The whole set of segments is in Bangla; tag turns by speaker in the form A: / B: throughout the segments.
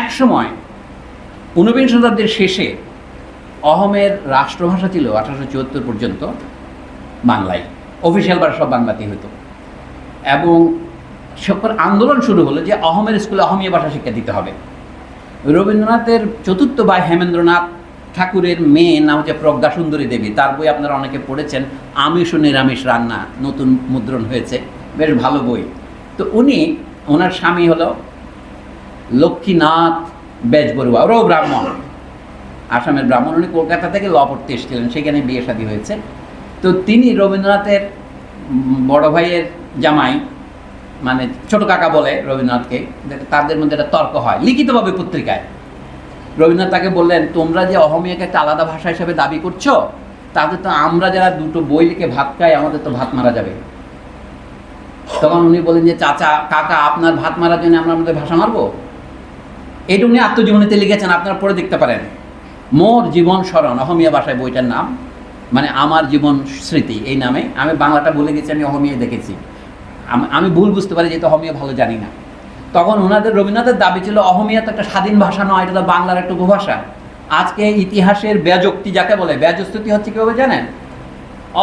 A: এক সময় ঊনবিংশ শতাব্দীর শেষে অহমের রাষ্ট্রভাষা ছিল আঠারোশো চুয়াত্তর পর্যন্ত বাংলায়। অফিসিয়াল ভাষা সব বাংলাতেই হতো। এবং সকল আন্দোলন শুরু হলো যে অহমের স্কুলে অহমীয় ভাষা শিক্ষা দিতে হবে। রবীন্দ্রনাথের চতুর্থ ভাই হেমেন্দ্রনাথ ঠাকুরের মেয়ে নাম হচ্ছে প্রজ্ঞা সুন্দরী দেবী। তার বই আপনারা অনেকে পড়েছেন, আমিষ ও নিরামিষ রান্না, নতুন মুদ্রণ হয়েছে। বেশ ভালো বই। তো উনি, ওনার স্বামী হলো লক্ষ্মীনাথ বেজবরুয়া, ওরাও ব্রাহ্মণ। আসামের ব্রাহ্মণ, উনি কলকাতা থেকে ল এসেছিলেন, সেখানে বিয়ে শাদী হয়েছে। তো তিনি রবীন্দ্রনাথের বড় ভাইয়ের জামাই মানে ছোট কাকা বলে রবীন্দ্রনাথকে তাদের মধ্যে একটা তর্ক হয়, লিখিতভাবে পত্রিকায়। রবীন্দ্রনাথ তাকে বললেন, তোমরা যে অহমিয়াকে একটা আলাদা ভাষা হিসাবে দাবি করছ তাদের তো আমরা যারা দুটো বই লিখে ভাত খাই, আমাদের তো ভাত মারা যাবে। তখন উনি বলেন যে, চাচা, কাকা, আপনার ভাত মারার জন্য আমরা আমাদের ভাষা মারবো? এটা উনি আত্মজীবনীতে লিখেছেন, আপনারা পড়ে দেখতে পারেন। মোর জীবন স্মরণ, অহমিয়া ভাষায় বইটার নাম মানে আমার জীবন স্মৃতি, এই নামে। আমি বাংলাটা ভুলে গেছি, আমি অহমিয়া দেখেছি। আমি ভুল বুঝতে পারি যেহেতু অহমিয়া ভালো জানি না। তখন ওনাদের রবীন্দ্রনাথের দাবি ছিল, অহমিয়া তো একটা স্বাধীন ভাষা নয়, এটা তো বাংলার একটা উপভাষা। আজকে ইতিহাসের ব্যাজক্তি যাকে বলে, ব্যাজস্তুতি হচ্ছে কীভাবে জানেন?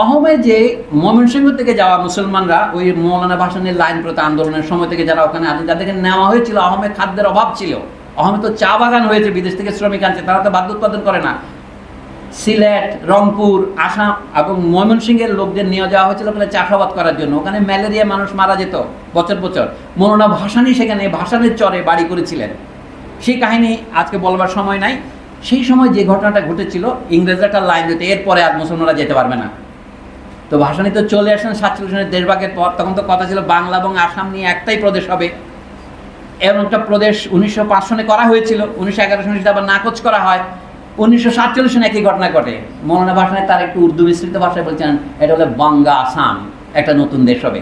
A: অহমে যে ময়মনসিংহ থেকে যাওয়া মুসলমানরা, ওই মৌলানা ভাসানের লাইন প্রতি আন্দোলনের সময় থেকে যারা ওখানে আছেন যাদেরকে নেওয়া হয়েছিল অহমে খাদ্যের অভাব ছিল। অহমে তো চা বাগান হয়েছে, বিদেশ থেকে শ্রমিক আনছে, তারা তো বাদ্য উৎপাদন করে না। সিলেট, রংপুর, আসাম এবং ময়মনসিংহের লোকদের নিয়ে যাওয়া হয়েছিল ওখানে চাষাবাদ করার জন্য। ওখানে ম্যালেরিয়া মানুষ মারা যেত বছর বছর। মৌলানা ভাসানি সেখানে ভাসানের চরে বাড়ি করেছিলেন। সেই কাহিনী আজকে বলবার সময় নাই। সেই সময় যে ঘটনাটা ঘটেছিল, ইংরেজরা একটা লাইন দিতে, এরপরে আর মুসলমানরা যেতে পারবে না। তো ভাসানি তো চলে আসেন সাতচল্লিশ সনের দেশভাগের পর। তখন তো কথা ছিল বাংলা এবং আসাম নিয়ে একটাই প্রদেশ হবে। এমন একটা প্রদেশ উনিশশো পাঁচ সনে করা হয়েছিল, উনিশশো এগারো সনে সেটা আবার নাকচ করা হয়, উনিশশো সাতচল্লিশ সনে একই ঘটনা ঘটে। মৌলানা ভাসানে তার একটু উর্দু মিশ্রিত ভাষায় বলছেন, এটা হলো বাঙ্গা আসাম, একটা নতুন দেশ হবে।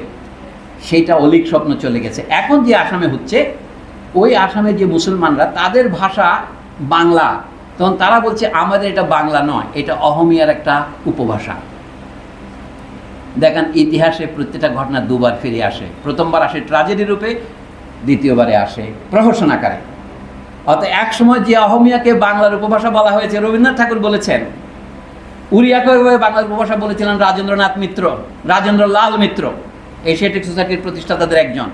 A: সেইটা অলিক স্বপ্ন চলে গেছে। এখন যে আসামে হচ্ছে, ওই আসামে যে মুসলমানরা, তাদের ভাষা বাংলা। তখন তারা বলছে, আমাদের এটা বাংলা নয়, এটা অহমিয়ার একটা উপভাষা। দেখেন, ইতিহাসে প্রত্যেকটা ঘটনা দুবার ফিরে আসে। প্রথমবার আসে ট্রাজেডি রূপে দ্বিতীয়বারে আসে প্রহসন আকারে অর্থাৎ এক সময় যে অহমিয়াকে বাংলার উপভাষা বলা হয়েছে, রবীন্দ্রনাথ ঠাকুর বলেছেন উড়িয়াকে বাংলার উপভাষা বলেছিলেন রাজেন্দ্রনাথ মিত্র রাজেন্দ্র লাল মিত্র। এশিয়াটিক সোসাইটির প্রতিষ্ঠাতাদের একজন।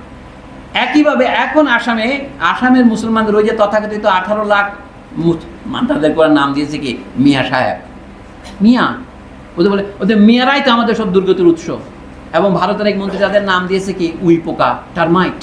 A: একইভাবে এখন আসামে, আসামের মুসলমানদের ওই যে তথাকথিত আঠারো লাখ মান তাদের করে নাম দিয়েছে কি? মিয়া সাহেব। মিয়া? ওদের বলে, ওদের মিয়ারাই তো আমাদের সব দুর্গতির উৎস। এবং ভারতের এক মন্ত্রী তাদের নাম দিয়েছে কি? উই পোকা টারমাইট।